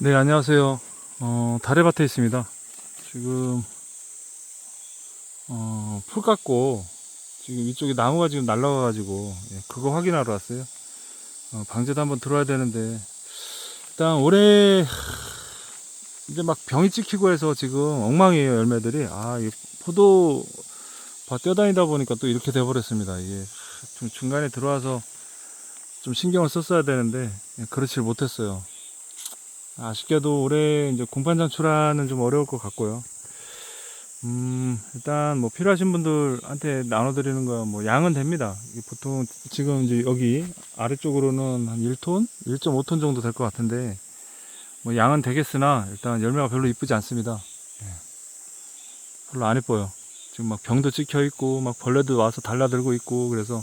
네, 안녕하세요. 어, 다래밭에 있습니다. 지금, 어, 풀 깎고, 지금 이쪽에 나무가 지금 날라가 가지고, 예, 그거 확인하러 왔어요. 어, 방제도 한번 들어야 되는데, 일단 올해, 이제 막 병이 찍히고 해서 지금 엉망이에요, 열매들이. 아, 이 포도 밭 뛰어다니다 보니까 또 이렇게 돼 버렸습니다. 이게 좀 중간에 들어와서 좀 신경을 썼어야 되는데, 예, 그렇지 못했어요. 아쉽게도 올해 이제 공판 장출하는 좀 어려울 것 같고요. 음, 일단 뭐 필요하신 분들한테 나눠드리는 거뭐 양은 됩니다. 보통 지금 이제 여기 아래쪽으로는 한 1톤? 1.5톤 정도 될 것 같은데 뭐 양은 되겠으나 일단 열매가 별로 이쁘지 않습니다. 예. 별로 안 이뻐요. 지금 막 병도 찍혀 있고 막 벌레도 와서 달라들고 있고 그래서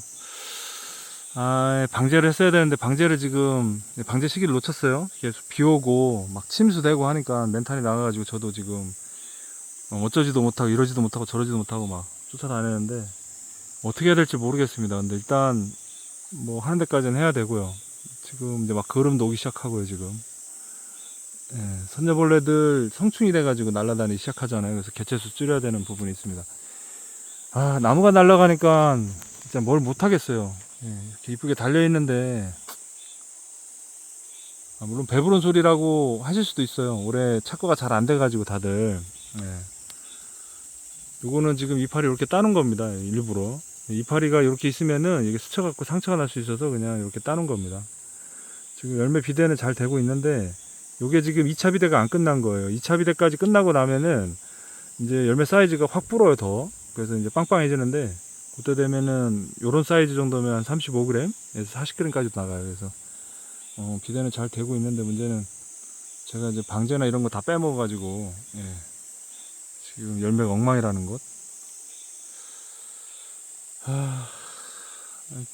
아, 방제를 했어야 되는데 방제를 지금 방제 시기를 놓쳤어요. 계속 비 오고 막 침수되고 하니까 멘탈이 나가가지고 저도 지금 어, 어쩌지도 못하고 이러지도 못하고 저러지도 못하고 막 쫓아다니는데 어떻게 해야 될지 모르겠습니다. 근데 일단 뭐 하는 데까지는 해야 되고요. 지금 이제 막 거름도 오기 시작하고요. 지금 예, 선녀벌레들 성충이 돼가지고 날아다니기 시작하잖아요. 그래서 개체수 줄여야 되는 부분이 있습니다. 아 나무가 날아가니까 진짜 뭘 못하겠어요. 예, 이렇게 이쁘게 달려있는데, 아, 물론 배부른 소리라고 하실 수도 있어요. 올해 착과가 잘 안 돼가지고 다들. 예. 요거는 지금 이파리 이렇게 따는 겁니다. 일부러. 이파리가 이렇게 있으면은 이게 스쳐갖고 상처가 날 수 있어서 그냥 이렇게 따는 겁니다. 지금 열매 비대는 잘 되고 있는데, 요게 지금 2차 비대가 안 끝난 거예요. 2차 비대까지 끝나고 나면은, 이제 열매 사이즈가 확 불어요, 더. 그래서 이제 빵빵해지는데, 그때 되면은 요런 사이즈 정도면 한 35g에서 40g까지 나가요. 그래서 어, 비대는 잘 되고 있는데 문제는 제가 이제 방제나 이런 거 다 빼먹어 가지고 예. 지금 열매가 엉망이라는 것. 하...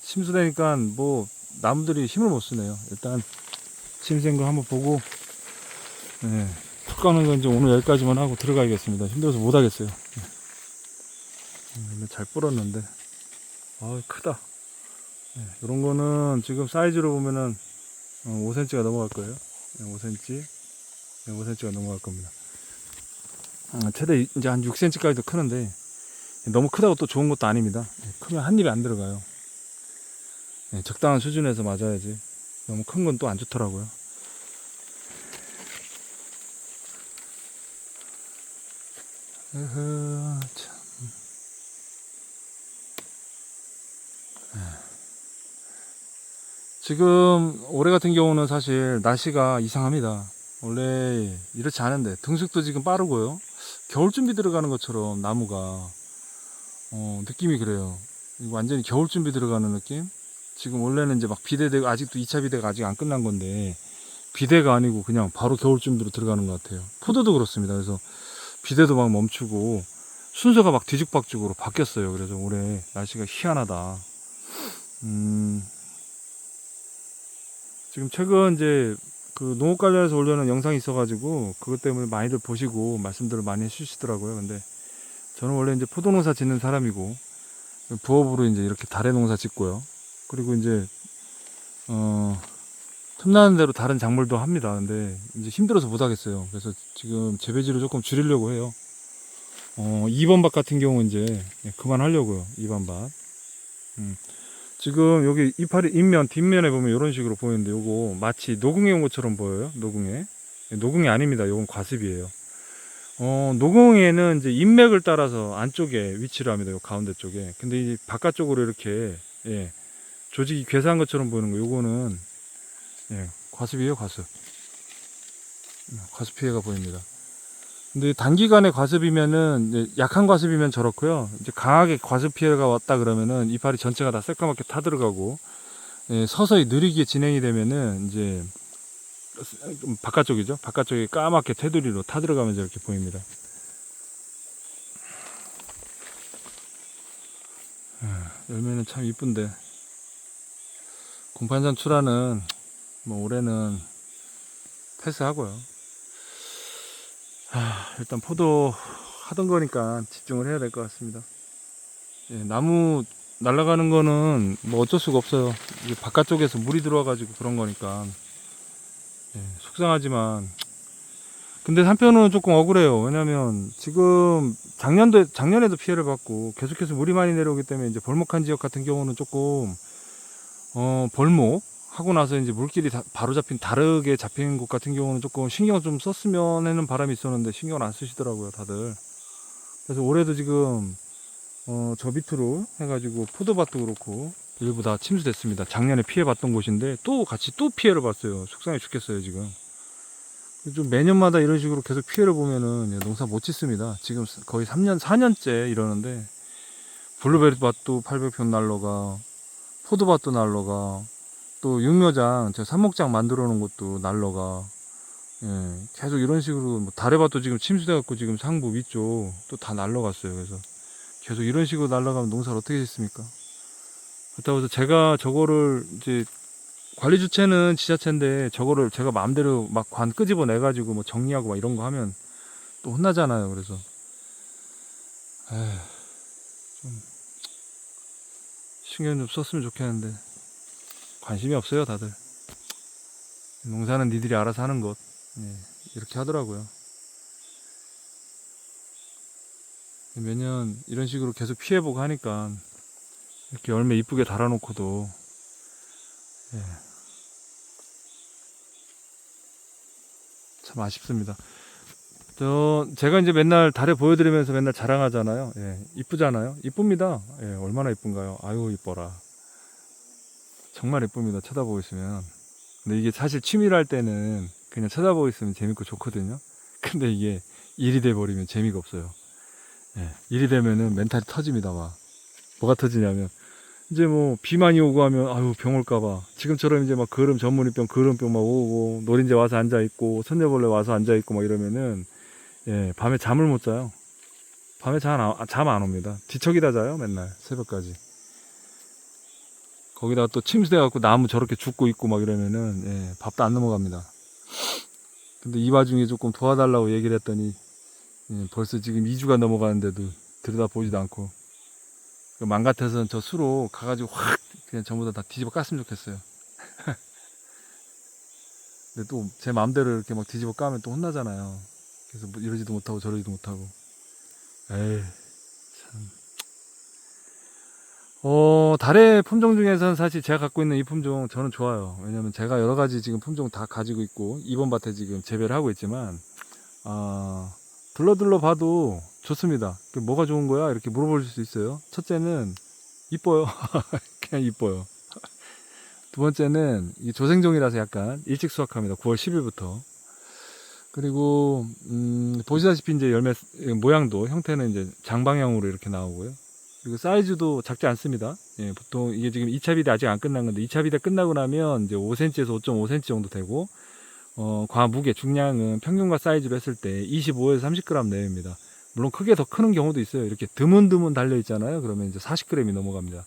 침수되니까 뭐 나무들이 힘을 못 쓰네요. 일단 침수된 거 한번 보고 예. 툭 까는 건 이제 오늘 여기까지만 하고 들어가야겠습니다. 힘들어서 못 하겠어요. 음, 잘 불었는데. 아 크다. 네, 이런 거는 지금 사이즈로 보면은 어, 5cm가 넘어갈 거예요. 네, 5cm 네, 5cm가 넘어갈 겁니다. 아, 최대 이제 한 6cm까지도 크는데 너무 크다고 또 좋은 것도 아닙니다. 네, 크면 한 입에 안 들어가요. 네, 적당한 수준에서 맞아야지. 너무 큰 건 또 안 좋더라고요. 으흐, 참. 지금 올해 같은 경우는 사실 날씨가 이상합니다. 원래 이렇지 않은데 등숙도 지금 빠르고요. 겨울 준비 들어가는 것처럼 나무가 어, 느낌이 그래요. 완전히 겨울 준비 들어가는 느낌? 지금 원래는 이제 막 비대되고 아직도 2차 비대가 아직 안 끝난 건데 비대가 아니고 그냥 바로 겨울 준비로 들어가는 것 같아요. 포도도 그렇습니다. 그래서 비대도 막 멈추고 순서가 막 뒤죽박죽으로 바뀌었어요. 그래서 올해 날씨가 희한하다. 음, 지금 최근 이제 그 농업 관련해서 올려놓은 영상이 있어가지고 그것 때문에 많이들 보시고 말씀들을 많이 해주시더라고요. 근데 저는 원래 이제 포도 농사 짓는 사람이고 부업으로 이제 이렇게 다래 농사 짓고요. 그리고 이제 어 틈나는 대로 다른 작물도 합니다. 근데 이제 힘들어서 못 하겠어요. 그래서 지금 재배지를 조금 줄이려고 해요. 어 2번 밭 같은 경우 이제 그만하려고요. 2번 밭. 음. 지금 여기 이파리 인면 뒷면에 보면 이런 식으로 보이는데 요거 마치 노궁에 온 것처럼 보여요 노궁에 노궁이 아닙니다. 요건 과습이에요. 어 노궁에는 이제 인맥을 따라서 안쪽에 위치를 합니다 요 가운데 쪽에. 근데 이 바깥쪽으로 이렇게 예 조직이 괴사한 것처럼 보이는 거 요거는 예 과습이에요 과습. 과습 피해가 보입니다 근데 단기간에 과습이면은 약한 과습이면 저렇고요. 이제 강하게 과습 피해가 왔다 그러면은 이파리 전체가 다 새까맣게 타들어가고 예, 서서히 느리게 진행이 되면은 이제 좀 바깥쪽이죠. 바깥쪽에 까맣게 테두리로 타들어가면서 이렇게 보입니다. 아, 열매는 참 이쁜데 공판장 출하는 뭐 올해는 패스하고요. 하, 일단 포도 하던 거니까 집중을 해야 될 것 같습니다. 예, 나무 날아가는 거는 뭐 어쩔 수가 없어요. 이게 바깥쪽에서 물이 들어와가지고 그런 거니까. 예, 속상하지만 근데 한편으로는 조금 억울해요. 왜냐면 지금 작년도 작년에도 피해를 받고 계속해서 물이 많이 내려오기 때문에 이제 벌목한 지역 같은 경우는 조금 어 벌목 하고 나서 이제 물길이 다- 바로 잡힌 다르게 잡힌 곳 같은 경우는 조금 신경 좀 썼으면 하는 바람이 있었는데 신경을 안 쓰시더라고요, 다들. 그래서 올해도 지금 어 저 밑으로 해가지고 포도밭도 그렇고 일부 다 침수됐습니다. 작년에 피해 봤던 곳인데 또 같이 또 피해를 봤어요. 속상해 죽겠어요 지금. 좀 매년마다 이런 식으로 계속 피해를 보면은 예, 농사 못 짓습니다. 지금 거의 3년, 4년째 이러는데 블루베리 밭도 800평 날러가 포도밭도 날러가 또 육묘장 저 삽목장 만들어 놓은 것도 날러가 예, 계속 이런 식으로 뭐 다래밭도 지금 침수돼 갖고 지금 상부 위쪽 또 다 날러갔어요. 그래서 계속 이런 식으로 날러가면 농사를 어떻게 짓습니까? 그렇다고 해서 제가 저거를 이제 관리 주체는 지자체인데 저거를 제가 마음대로 막 관 끄집어 내 가지고 뭐 정리하고 막 이런 거 하면 또 혼나잖아요. 그래서 에휴, 좀 신경 좀 썼으면 좋겠는데 관심이 없어요, 다들. 농사는 니들이 알아서 하는 것 예, 이렇게 하더라고요. 매년 이런 식으로 계속 피해보고 하니까 이렇게 열매 이쁘게 달아놓고도 예. 참 아쉽습니다. 저 제가 이제 맨날 달에 보여드리면서 맨날 자랑하잖아요. 예, 이쁘잖아요. 이쁩니다. 예, 얼마나 이쁜가요? 아유 이뻐라. 정말 이쁩니다. 쳐다보고 있으면. 근데 이게 사실 취미를 할 때는 그냥 쳐다보고 있으면 재밌고 좋거든요. 근데 이게 일이 돼 버리면 재미가 없어요. 예, 일이 되면은 멘탈이 터집니다. 막 뭐가 터지냐면 이제 뭐 비 많이 오고 하면 아유 병 올까봐 지금처럼 이제 막 거름 전문이병 거름병 막 오고 노린재 와서 앉아 있고 선녀벌레 와서 앉아 있고 막 이러면은 예 밤에 잠을 못 자요 밤에 잠안 안 옵니다 뒤척이다 자요 맨날 새벽까지 거기다가 또 침수돼 갖고 나무 저렇게 죽고 있고 막 이러면은 예 밥도 안 넘어갑니다 근데 이 와중에 조금 도와달라고 얘기를 했더니 예, 벌써 지금 2주가 넘어가는데도 들여다 보지도 않고 그맘 같아서는 저 수로 가가지고 확 그냥 전부 다, 다 뒤집어 깠으면 좋겠어요. 근데 또 제 마음대로 이렇게 막 뒤집어 까면 또 혼나잖아요. 그래서 뭐 이러지도 못하고 저러지도 못하고. 에이, 참. 어, 달의 품종 중에서는 사실 제가 갖고 있는 이 품종 저는 좋아요. 왜냐면 제가 여러 가지 지금 품종 다 가지고 있고, 이번 밭에 지금 재배를 하고 있지만, 아, 둘러둘러 봐도 좋습니다. 그 뭐가 좋은 거야? 이렇게 물어볼 수 있어요. 첫째는 이뻐요. 그냥 이뻐요. 두 번째는 이 조생종이라서 약간 일찍 수확합니다. 9월 10일부터. 그리고 음, 보시다시피 이제 열매 모양도 형태는 이제 장방향으로 이렇게 나오고요. 그리고 사이즈도 작지 않습니다. 예, 보통 이게 지금 2차 비대 아직 안 끝난 건데 2차 비대 끝나고 나면 이제 5cm에서 5.5cm 정도 되고 어, 과 무게 중량은 평균과 사이즈로 했을 때 25에서 30g 내외입니다. 물론 크게 더 크는 경우도 있어요. 이렇게 드문드문 달려 있잖아요. 그러면 이제 40g이 넘어갑니다.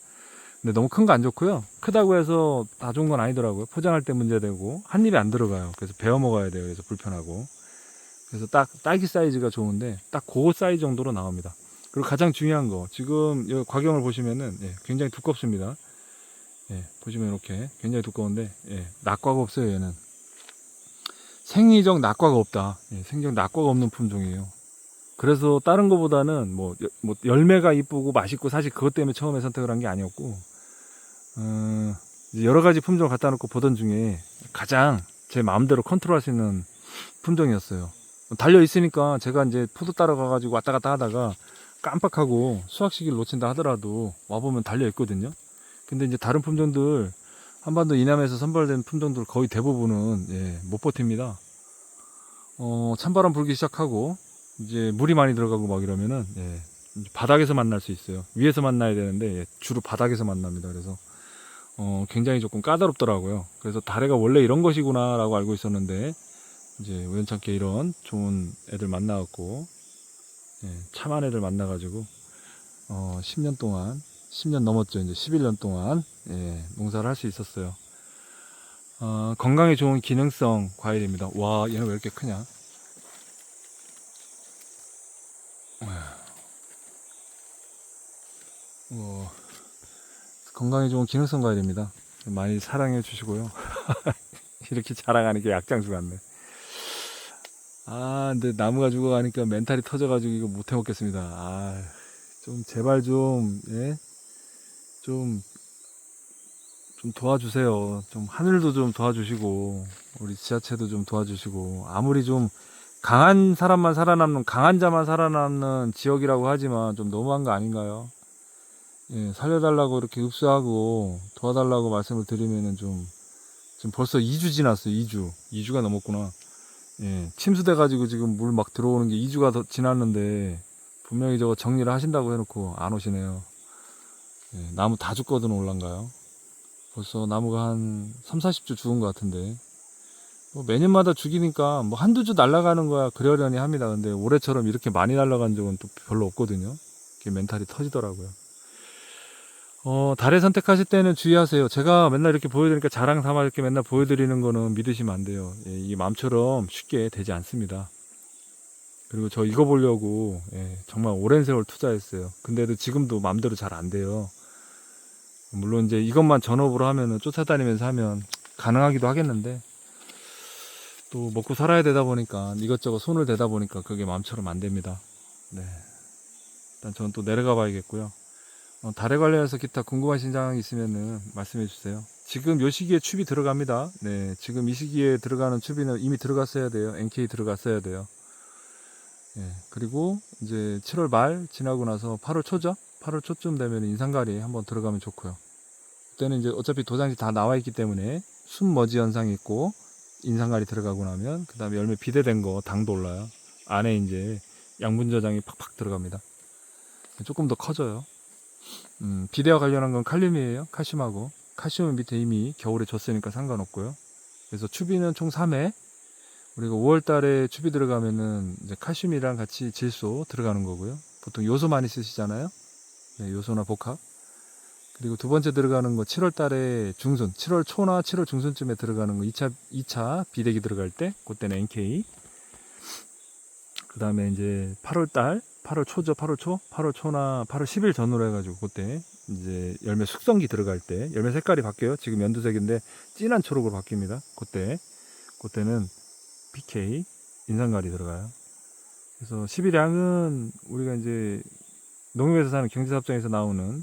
근데 너무 큰 거 안 좋고요. 크다고 해서 다 좋은 건 아니더라고요. 포장할 때 문제되고 한 입에 안 들어가요. 그래서 베어 먹어야 돼요. 그래서 불편하고. 그래서 딱 딸기 사이즈가 좋은데 딱 그 사이즈 정도로 나옵니다. 그리고 가장 중요한 거 지금 여기 과경을 보시면은 예, 굉장히 두껍습니다. 예, 보시면 이렇게 굉장히 두꺼운데 예, 낙과가 없어요. 얘는 생리적 낙과가 없다. 예, 생적 낙과가 없는 품종이에요. 그래서 다른 거보다는 뭐, 여- 뭐 열매가 이쁘고 맛있고 사실 그것 때문에 처음에 선택을 한 게 아니었고 어, 여러 가지 품종을 갖다 놓고 보던 중에 가장 제 마음대로 컨트롤할 수 있는 품종이었어요. 달려 있으니까 제가 이제 포도 따러 가가지고 왔다 갔다 하다가 깜빡하고 수확 시기를 놓친다 하더라도 와보면 달려 있거든요. 근데 이제 다른 품종들 한반도 이남에서 선발된 품종들 거의 대부분은 예, 못 버팁니다. 어, 찬바람 불기 시작하고 이제 물이 많이 들어가고 막 이러면은 예, 바닥에서 만날 수 있어요. 위에서 만나야 되는데 예, 주로 바닥에서 만납니다. 그래서 어, 굉장히 조금 까다롭더라고요. 그래서 다래가 원래 이런 것이구나라고 알고 있었는데 이제 우연찮게 이런 좋은 애들 만나갖고 예, 참한 애들 만나가지고 어, 10년 동안 10년 넘었죠. 이제 11년 동안 예, 농사를 할 수 있었어요. 어, 건강에 좋은 기능성 과일입니다. 와, 얘는 왜 이렇게 크냐? 어, 건강에 좋은 기능성 과일입니다. 많이 사랑해 주시고요. 이렇게 자랑하는 게 약장수 같네. 아, 근데 나무가 죽어가니까 멘탈이 터져가지고 이거 못 해 먹겠습니다. 아, 좀 제발 좀, 예? 좀, 좀 도와주세요. 좀 하늘도 좀 도와주시고, 우리 지자체도 좀 도와주시고, 아무리 좀 강한 사람만 살아남는, 강한 자만 살아남는 지역이라고 하지만 좀 너무한 거 아닌가요? 예, 살려달라고 이렇게 흡수하고 도와달라고 말씀을 드리면은 좀, 지금 벌써 2주 지났어요, 2주. 2주가 넘었구나. 예, 침수돼가지고 지금 물 막 들어오는 게 2주가 더 지났는데, 분명히 저거 정리를 하신다고 해놓고 안 오시네요. 예, 나무 다 죽거든 올란가요? 벌써 나무가 한 3, 40주 죽은 것 같은데. 뭐 매년마다 죽이니까 뭐 한두 주 날아가는 거야 그러려니 합니다. 근데 올해처럼 이렇게 많이 날아간 적은 또 별로 없거든요. 이게 멘탈이 터지더라고요. 어, 달에 선택하실 때는 주의하세요. 제가 맨날 이렇게 보여드리니까 자랑 삼아 이렇게 맨날 보여드리는 거는 믿으시면 안 돼요. 예, 이게 마음처럼 쉽게 되지 않습니다. 그리고 저 이거 보려고 예, 정말 오랜 세월 투자했어요. 근데도 지금도 마음대로 잘 안 돼요. 물론 이제 이것만 전업으로 하면은 쫓아다니면서 하면 가능하기도 하겠는데 또 먹고 살아야 되다 보니까 이것저것 손을 대다 보니까 그게 마음처럼 안 됩니다. 네. 일단 저는 또 내려가 봐야겠고요. 어, 달에 관련해서 기타 궁금하신 사항이 있으면은 말씀해 주세요. 지금 요 시기에 춥이 들어갑니다. 네, 지금 이 시기에 들어가는 춥이는 이미 들어갔어야 돼요. NK 들어갔어야 돼요. 예, 그리고 이제 7월 말 지나고 나서 8월 초죠? 8월 초쯤 되면 인상가리 한번 들어가면 좋고요. 그때는 이제 어차피 도장지 다 나와 있기 때문에 순머지 현상이 있고 인상가리 들어가고 나면 그 다음에 열매 비대된 거 당도 올라요. 안에 이제 양분 저장이 팍팍 들어갑니다. 조금 더 커져요. 음, 비대와 관련한 건 칼륨이에요. 칼슘하고. 칼슘은 밑에 이미 겨울에 줬으니까 상관없고요. 그래서 추비는 총 3회. 우리가 5월 달에 추비 들어가면은 이제 칼슘이랑 같이 질소 들어가는 거고요. 보통 요소 많이 쓰시잖아요. 네, 요소나 복합. 그리고 두 번째 들어가는 거 7월 달에 중순, 7월 초나 7월 중순쯤에 들어가는 거 2차, 2차 비대기 들어갈 때, 그때는 NK. 그 다음에 이제 8월 달, 8월 초죠, 8월 초? 8월 초나 8월 10일 전후로 해가지고 그때 이제 열매 숙성기 들어갈 때, 열매 색깔이 바뀌어요. 지금 연두색인데 진한 초록으로 바뀝니다. 그때, 그때는 PK, 인상갈이 들어가요. 그래서 10일량은 우리가 이제 농협에서 사는 경제사업장에서 나오는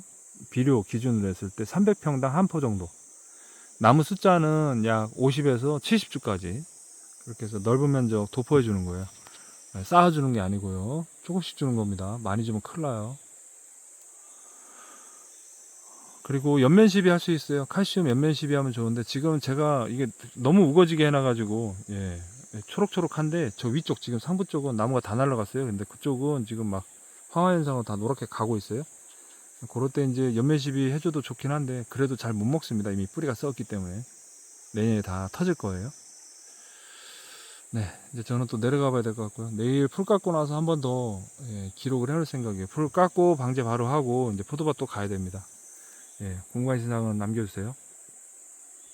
비료 기준으로 했을 때 300평당 한 포 정도. 나무 숫자는 약 50에서 70주까지 그렇게 해서 넓은 면적 도포해 주는 거예요. 네, 쌓아주는 게 아니고요. 조금씩 주는 겁니다. 많이 주면 큰일 나요. 그리고 연면 시비 할 수 있어요. 칼슘 연면 시비 하면 좋은데 지금 제가 이게 너무 우거지게 해놔가지고 예, 예, 초록초록한데 저 위쪽 지금 상부 쪽은 나무가 다 날라갔어요. 근데 그쪽은 지금 막 황화 현상으로 다 노랗게 가고 있어요. 그럴 때 이제 연면 시비 해줘도 좋긴 한데 그래도 잘 못 먹습니다. 이미 뿌리가 썩었기 때문에 내년에 다 터질 거예요. 네, 이제 저는 또 내려가 봐야 될 것 같고요. 내일 풀 깎고 나서 한 번더 기록을 해볼 생각이에요. 풀 깎고 방제 바로 하고 이제 포도밭 또 가야 됩니다. 예, 궁금한 사항은 남겨주세요.